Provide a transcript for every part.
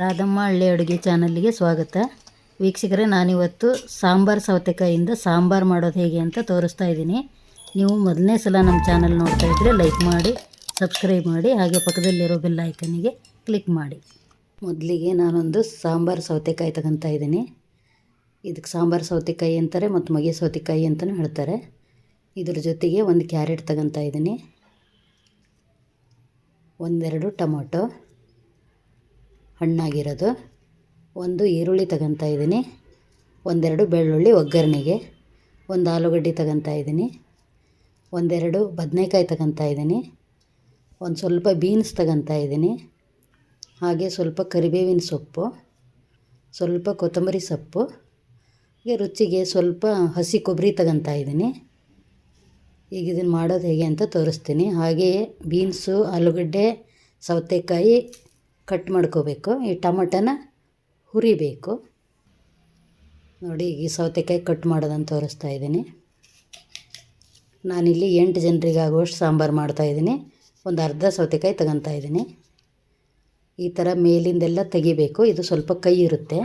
ರಾಧಮ್ಮ ಹಳ್ಳಿ ಅಡುಗೆ ಚಾನಲ್ಗೆ ಸ್ವಾಗತ. ವೀಕ್ಷಕರೇ, ನಾನಿವತ್ತು ಸಾಂಬಾರು ಸೌತೆಕಾಯಿಂದ ಸಾಂಬಾರು ಮಾಡೋದು ಹೇಗೆ ಅಂತ ತೋರಿಸ್ತಾ ಇದ್ದೀನಿ. ನೀವು ಮೊದಲನೇ ಸಲ ನಮ್ಮ ಚಾನಲ್ ನೋಡ್ತಾ ಇದ್ದರೆ ಲೈಕ್ ಮಾಡಿ, ಸಬ್ಸ್ಕ್ರೈಬ್ ಮಾಡಿ, ಹಾಗೆ ಪಕ್ಕದಲ್ಲಿರೋ ಬೆಲ್ ಐಕನಿಗೆ ಕ್ಲಿಕ್ ಮಾಡಿ. ಮೊದಲಿಗೆ ನಾನೊಂದು ಸಾಂಬಾರು ಸೌತೆಕಾಯಿ ತಗೊತಾ ಇದ್ದೀನಿ. ಇದಕ್ಕೆ ಸಾಂಬಾರು ಸೌತೆಕಾಯಿ ಅಂತಾರೆ, ಮತ್ತು ಮಗೆ ಸೌತೆಕಾಯಿ ಅಂತಲೂ ಹೇಳ್ತಾರೆ. ಇದ್ರ ಜೊತೆಗೆ ಒಂದು ಕ್ಯಾರೆಟ್ ತಗೊತಾ ಇದ್ದೀನಿ. ಒಂದೆರಡು ಟೊಮೊಟೊ. ಹಣ್ಣಾಗಿರೋದು. ಒಂದು ಈರುಳ್ಳಿ ತಗೊತಾ ಇದ್ದೀನಿ. ಒಂದೆರಡು ಬೆಳ್ಳುಳ್ಳಿ ಒಗ್ಗರಣೆಗೆ. ಒಂದು ಆಲೂಗಡ್ಡೆ ತಗೊತಾ ಇದ್ದೀನಿ. ಒಂದೆರಡು ಬದನೆಕಾಯಿ ತಗೊತಾ ಇದ್ದೀನಿ. ಒಂದು ಸ್ವಲ್ಪ ಬೀನ್ಸ್ ತಗೊತಾ ಇದ್ದೀನಿ. ಹಾಗೆ ಸ್ವಲ್ಪ ಕರಿಬೇವಿನ ಸೊಪ್ಪು, ಸ್ವಲ್ಪ ಕೊತ್ತಂಬರಿ ಸೊಪ್ಪು, ಹಾಗೆ ರುಚಿಗೆ ಸ್ವಲ್ಪ ಹಸಿ ಕೊಬ್ಬರಿ ತಗೊತಾ ಇದ್ದೀನಿ. ಈಗ ಇದನ್ನು ಮಾಡೋದು ಹೇಗೆ ಅಂತ ತೋರಿಸ್ತೀನಿ. ಹಾಗೆಯೇ ಬೀನ್ಸು, ಆಲೂಗಡ್ಡೆ, ಸೌತೆಕಾಯಿ ಕಟ್ ಮಾಡ್ಕೋಬೇಕು. ಈ ಟೊಮಟನ ಹುರಿಬೇಕು. ನೋಡಿ, ಈ ಸೌತೆಕಾಯಿ ಕಟ್ ಮಾಡೋದನ್ನು ತೋರಿಸ್ತಾ ಇದ್ದೀನಿ. ನಾನಿಲ್ಲಿ ಎಂಟು ಜನರಿಗೆ ಆಗುವಷ್ಟು ಸಾಂಬಾರು ಮಾಡ್ತಾಯಿದ್ದೀನಿ ಒಂದು ಅರ್ಧ ಸೌತೆಕಾಯಿ ತಗೊತಾ ಇದ್ದೀನಿ. ಈ ಥರ ಮೇಲಿಂದೆಲ್ಲ ತೆಗಿಬೇಕು. ಇದು ಸ್ವಲ್ಪ ಕೈ ಇರುತ್ತೆ.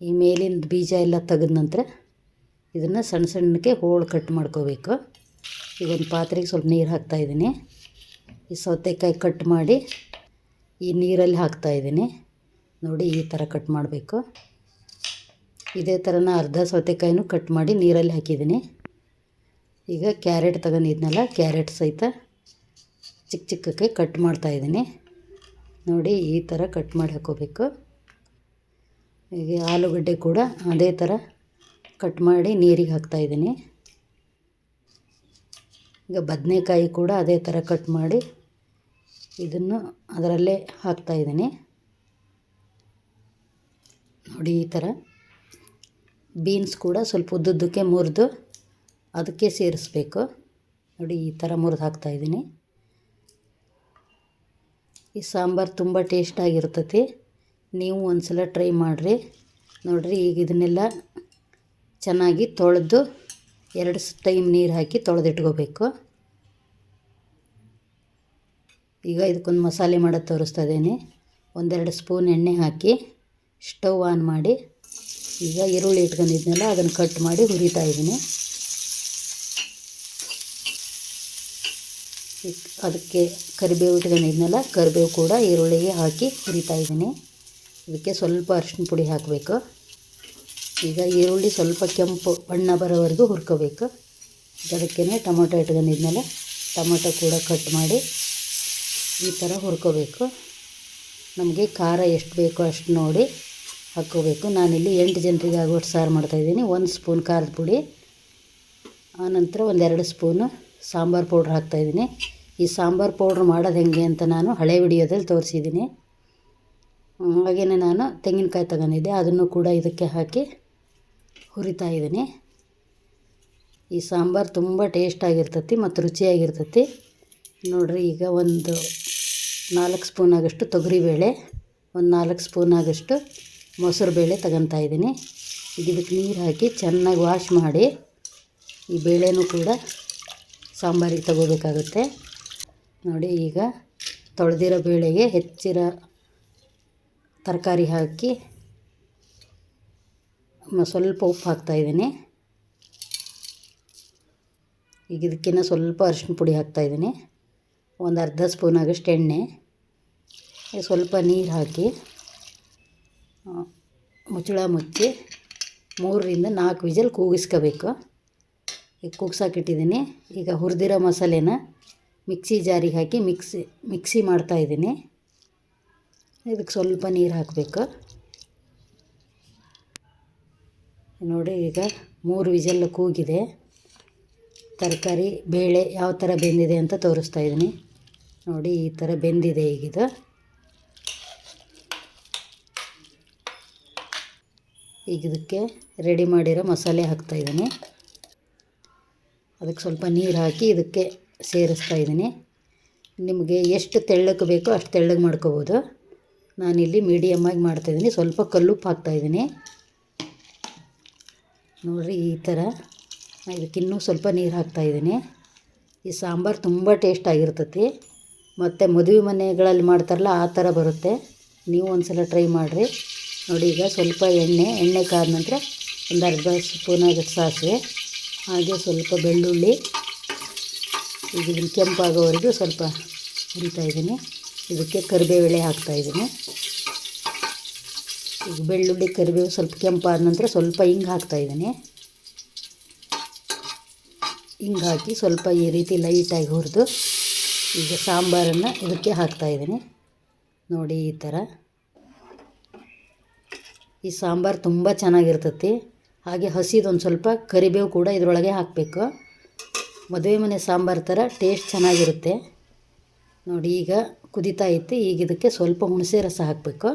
ಈ ಮೇಲಿಂದ ಬೀಜ ಎಲ್ಲ ತೆಗೆದ ನಂತರ ಇದನ್ನು ಸಣ್ಣ ಸಣ್ಣಕ್ಕೆ ಹೋಳು ಕಟ್ ಮಾಡ್ಕೋಬೇಕು. ಈಗ ಒಂದು ಪಾತ್ರೆಗೆ ಸ್ವಲ್ಪ ನೀರು ಹಾಕ್ತಾಯಿದ್ದೀನಿ ಈ ಸೌತೆಕಾಯಿ ಕಟ್ ಮಾಡಿ ಈ ನೀರಲ್ಲಿ ಹಾಕ್ತಾಯಿದ್ದೀನಿ ನೋಡಿ ಈ ಥರ ಕಟ್ ಮಾಡಬೇಕು. ಇದೇ ಥರನ ಅರ್ಧ ಸೌತೆಕಾಯಿನೂ ಕಟ್ ಮಾಡಿ ನೀರಲ್ಲಿ ಹಾಕಿದ್ದೀನಿ. ಈಗ ಕ್ಯಾರೆಟ್ ತಗೊಂಡಿದ್ನಲ್ಲ ಕ್ಯಾರೆಟ್ ಸಹಿತ ಚಿಕ್ಕ ಚಿಕ್ಕಕ್ಕೆ ಕಟ್ ಮಾಡ್ತಾಯಿದ್ದೀನಿ ನೋಡಿ ಈ ಥರ ಕಟ್ ಮಾಡಿ ಹಾಕೋಬೇಕು. ಈಗ ಆಲೂಗಡ್ಡೆ ಕೂಡ ಅದೇ ಥರ ಕಟ್ ಮಾಡಿ ನೀರಿಗೆ ಹಾಕ್ತಾಯಿದ್ದೀನಿ ಈಗ ಬದನೆಕಾಯಿ ಕೂಡ ಅದೇ ಥರ ಕಟ್ ಮಾಡಿ ಇದನ್ನು ಅದರಲ್ಲೇ ಹಾಕ್ತಾಯಿದ್ದೀನಿ ನೋಡಿ, ಈ ಥರ ಬೀನ್ಸ್ ಕೂಡ ಸ್ವಲ್ಪ ಉದ್ದುದ್ದಕ್ಕೆ ಮುರಿದು ಅದಕ್ಕೆ ಸೇರಿಸ್ಬೇಕು. ನೋಡಿ, ಈ ಥರ ಮುರಿದು ಹಾಕ್ತಾಯಿದ್ದೀನಿ ಈ ಸಾಂಬಾರು ತುಂಬ ಟೇಸ್ಟಾಗಿರ್ತೈತಿ ನೀವು ಒಂದು ಸಲ ಟ್ರೈ ಮಾಡಿರಿ. ನೋಡಿರಿ, ಈಗ ಇದನ್ನೆಲ್ಲ ಚೆನ್ನಾಗಿ ತೊಳೆದು ಎರಡು ಟೈಮ್ ನೀರು ಹಾಕಿ ತೊಳೆದಿಟ್ಕೋಬೇಕು. ಈಗ ಇದಕ್ಕೊಂದು ಮಸಾಲೆ ಮಾಡೋದು ತೋರಿಸ್ತಾ ಇದ್ದೀನಿ ಒಂದೆರಡು ಸ್ಪೂನ್ ಎಣ್ಣೆ ಹಾಕಿ ಸ್ಟವ್ ಆನ್ ಮಾಡಿ ಈಗ ಈರುಳ್ಳಿ ಇಟ್ಕೊಂಡಿದ್ನಲ್ಲ, ಅದನ್ನು ಕಟ್ ಮಾಡಿ ಹುರಿತಾ ಇದ್ದೀನಿ. ಅದಕ್ಕೆ ಕರಿಬೇವು ಇಟ್ಕೊಂಡಿದ್ನಲ್ಲ, ಕರಿಬೇವು ಕೂಡ ಈರುಳ್ಳಿಗೆ ಹಾಕಿ ಹುರಿತಾ ಇದ್ದೀನಿ. ಇದಕ್ಕೆ ಸ್ವಲ್ಪ ಅರಿಶಿನ ಪುಡಿ ಹಾಕಬೇಕು. ಈಗ ಈರುಳ್ಳಿ ಸ್ವಲ್ಪ ಕೆಂಪು ಬಣ್ಣ ಬರೋವರೆಗೂ ಹುರ್ಕೋಬೇಕು. ಅದಕ್ಕೇ ಟೊಮೊಟೊ ಇಟ್ಕೊಂಡಿದ್ನಲ್ಲ, ಟೊಮೊಟೊ ಕೂಡ ಕಟ್ ಮಾಡಿ ಈ ಥರ ಹುರ್ಕೋಬೇಕು. ನಮಗೆ ಖಾರ ಎಷ್ಟು ಬೇಕೋ ಅಷ್ಟು ನೋಡಿ ಹಾಕ್ಕೋಬೇಕು ನಾನಿಲ್ಲಿ ಎಂಟು ಜನರಿಗೆ ಆಗುವಷ್ಟು ಸಾರು ಮಾಡ್ತಾಯಿದ್ದೀನಿ ಒಂದು ಸ್ಪೂನ್ ಖಾರದ ಪುಡಿ ಆನಂತರ ಒಂದೆರಡು ಸ್ಪೂನು ಸಾಂಬಾರು ಪೌಡ್ರ್ ಹಾಕ್ತಾಯಿದ್ದೀನಿ ಈ ಸಾಂಬಾರು ಪೌಡ್ರ್ ಮಾಡೋದು ಹೆಂಗೆ ಅಂತ ನಾನು ಹಳೆ ವಿಡಿಯೋದಲ್ಲಿ ತೋರಿಸಿದ್ದೀನಿ. ಹಾಗೆಯೇ ನಾನು ತೆಂಗಿನಕಾಯಿ ತಗೊಂಡಿದ್ದೆ. ಅದನ್ನು ಕೂಡ ಇದಕ್ಕೆ ಹಾಕಿ ಹುರಿತಾ ಇದ್ದೀನಿ. ಈ ಸಾಂಬಾರು ತುಂಬ ಟೇಸ್ಟಾಗಿರ್ತತಿ ಮತ್ತು ರುಚಿಯಾಗಿರ್ತತಿ. ನೋಡಿರಿ, ಈಗ ಒಂದು ನಾಲ್ಕು ಸ್ಪೂನ್ ತೊಗರಿ ತೊಗರಿಬೇಳೆ ಒಂದು ನಾಲ್ಕು ಸ್ಪೂನ್ ಆಗೋಷ್ಟು ಮೊಸರು ಬೇಳೆ ತಗೊತಾ ಇದ್ದೀನಿ. ಇದಕ್ಕೆ ನೀರು ಹಾಕಿ ಚೆನ್ನಾಗಿ ವಾಶ್ ಮಾಡಿ ಈ ಬೇಳೆನೂ ಕೂಡ ಸಾಂಬಾರಿಗೆ ತಗೋಬೇಕಾಗುತ್ತೆ. ನೋಡಿ ಈಗ ತೊಳೆದಿರೋ ಬೇಳೆಗೆ ಹೆಚ್ಚಿರೋ ತರಕಾರಿ ಹಾಕಿ ಸ್ವಲ್ಪ ಉಪ್ಪು ಹಾಕ್ತಾಯಿದ್ದೀನಿ ಈಗ ಇದಕ್ಕಿಂತ ಸ್ವಲ್ಪ ಅರಿಶಿನ ಪುಡಿ ಹಾಕ್ತಾಯಿದ್ದೀನಿ ಒಂದು ಅರ್ಧ ಸ್ಪೂನ್ ಆಗಷ್ಟು ಎಣ್ಣೆ ಸ್ವಲ್ಪ ನೀರು ಹಾಕಿ ಮುಚ್ಚಳ ಮುಚ್ಚಿ ಮೂರರಿಂದ ನಾಲ್ಕು ವಿಜಲ್ ಕೂಗಿಸ್ಕೋಬೇಕು. ಈಗ ಕೂಗ್ಸಾಕಿಟ್ಟಿದ್ದೀನಿ ಈಗ ಹುರಿದಿರೋ ಮಸಾಲೆನ ಮಿಕ್ಸಿ ಜಾರಿಗೆ ಹಾಕಿ ಮಿಕ್ಸಿ ಮಿಕ್ಸಿ ಮಾಡ್ತಾಯಿದ್ದೀನಿ ಇದಕ್ಕೆ ಸ್ವಲ್ಪ ನೀರು ಹಾಕಬೇಕು. ನೋಡಿ ಈಗ ಮೂರು ವಿಜಲ್ ಕೂಗಿದೆ. ತರಕಾರಿ, ಬೇಳೆ ಯಾವ ಥರ ಬೆಂದಿದೆ ಅಂತ ತೋರಿಸ್ತಾ ಇದ್ದೀನಿ. ನೋಡಿ, ಈ ಥರ ಬೆಂದಿದೆ ಈಗಿದು ಈಗ ಇದಕ್ಕೆ ರೆಡಿ ಮಾಡಿರೋ ಮಸಾಲೆ ಹಾಕ್ತಾಯಿದ್ದೀನಿ ಅದಕ್ಕೆ ಸ್ವಲ್ಪ ನೀರು ಹಾಕಿ ಇದಕ್ಕೆ ಸೇರಿಸ್ತಾ ಇದ್ದೀನಿ. ನಿಮಗೆ ಎಷ್ಟು ತೆಳ್ಳಗೆ ಬೇಕೋ ಅಷ್ಟು ತೆಳ್ಳಗೆ ಮಾಡ್ಕೋಬೋದು. ನಾನಿಲ್ಲಿ ಮೀಡಿಯಮ್ಮಾಗಿ ಮಾಡ್ತಾಯಿದ್ದೀನಿ ಸ್ವಲ್ಪ ಕಲ್ಲುಪ್ಪು ಹಾಕ್ತಾಯಿದ್ದೀನಿ ನೋಡಿರಿ, ಈ ಥರ ಇದಕ್ಕೆ ಇನ್ನೂ ಸ್ವಲ್ಪ ನೀರು ಹಾಕ್ತಾಯಿದ್ದೀನಿ ಈ ಸಾಂಬಾರು ತುಂಬ ಟೇಸ್ಟ್ ಆಗಿರ್ತೈತಿ. ಮತ್ತು ಮದುವೆ ಮನೆಗಳಲ್ಲಿ ಮಾಡ್ತಾರಲ್ಲ, ಆ ಥರ ಬರುತ್ತೆ. ನೀವು ಒಂದು ಸಲ ಟ್ರೈ ಮಾಡಿರಿ. ನೋಡಿ, ಈಗ ಸ್ವಲ್ಪ ಎಣ್ಣೆ ಎಣ್ಣೆ ಕಾದ ನಂತರ ಒಂದು ಅರ್ಧ ಸ್ಪೂನಾಗಟ್ಟು ಸಾಸಿವೆ. ಹಾಗೆ ಸ್ವಲ್ಪ ಬೆಳ್ಳುಳ್ಳಿ. ಈಗ ಇದನ್ನು ಕೆಂಪಾಗೋವರೆಗೂ ಸ್ವಲ್ಪ ಹುರಿತಾ ಇದ್ದೀನಿ. ಇದಕ್ಕೆ ಕರಿಬೇವು ಹಾಕ್ತಾಯಿದ್ದೀನಿ ಈಗ ಬೆಳ್ಳುಳ್ಳಿ, ಕರಿಬೇವು ಸ್ವಲ್ಪ ಕೆಂಪಾದ ನಂತರ ಸ್ವಲ್ಪ ಹಿಂಗೆ ಹಾಕ್ತಾಯಿದ್ದೀನಿ ಹಿಂಗೆ ಹಾಕಿ ಸ್ವಲ್ಪ ಈ ರೀತಿ ಲೈಟಾಗಿ ಹುರಿದು ಈಗ ಸಾಂಬಾರನ್ನು ಇದಕ್ಕೆ ಹಾಕ್ತಾಯಿದ್ದೀನಿ ನೋಡಿ ಈ ಥರ. ಈ ಸಾಂಬಾರು ತುಂಬ ಚೆನ್ನಾಗಿರ್ತೈತಿ. ಹಾಗೆ ಹಸಿದೊಂದು ಸ್ವಲ್ಪ ಕರಿಬೇವು ಕೂಡ ಇದರೊಳಗೆ ಹಾಕಬೇಕು. ಮದುವೆ ಮನೆ ಸಾಂಬಾರು ಥರ ಟೇಸ್ಟ್ ಚೆನ್ನಾಗಿರುತ್ತೆ. ನೋಡಿ ಈಗ ಕುದಿತಾ ಐತಿ. ಈಗ ಇದಕ್ಕೆ ಸ್ವಲ್ಪ ಹುಣಸೆ ರಸ ಹಾಕಬೇಕು.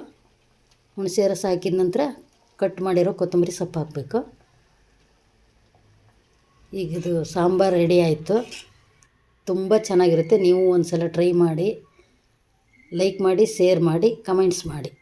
ಹುಣಸೆ ರಸ ಹಾಕಿದ ನಂತರ ಕಟ್ ಮಾಡಿರೋ ಕೊತ್ತಂಬರಿ ಸೊಪ್ಪು ಹಾಕಬೇಕು. ಈಗ ಇದು ಸಾಂಬಾರು ರೆಡಿ ಆಯಿತು. ತುಂಬ ಚೆನ್ನಾಗಿರುತ್ತೆ. ನೀವು ಒಂದು ಸಲ ಟ್ರೈ ಮಾಡಿ ಲೈಕ್ ಮಾಡಿ ಸೇರ್ ಮಾಡಿ ಕಮೆಂಟ್ಸ್ ಮಾಡಿ.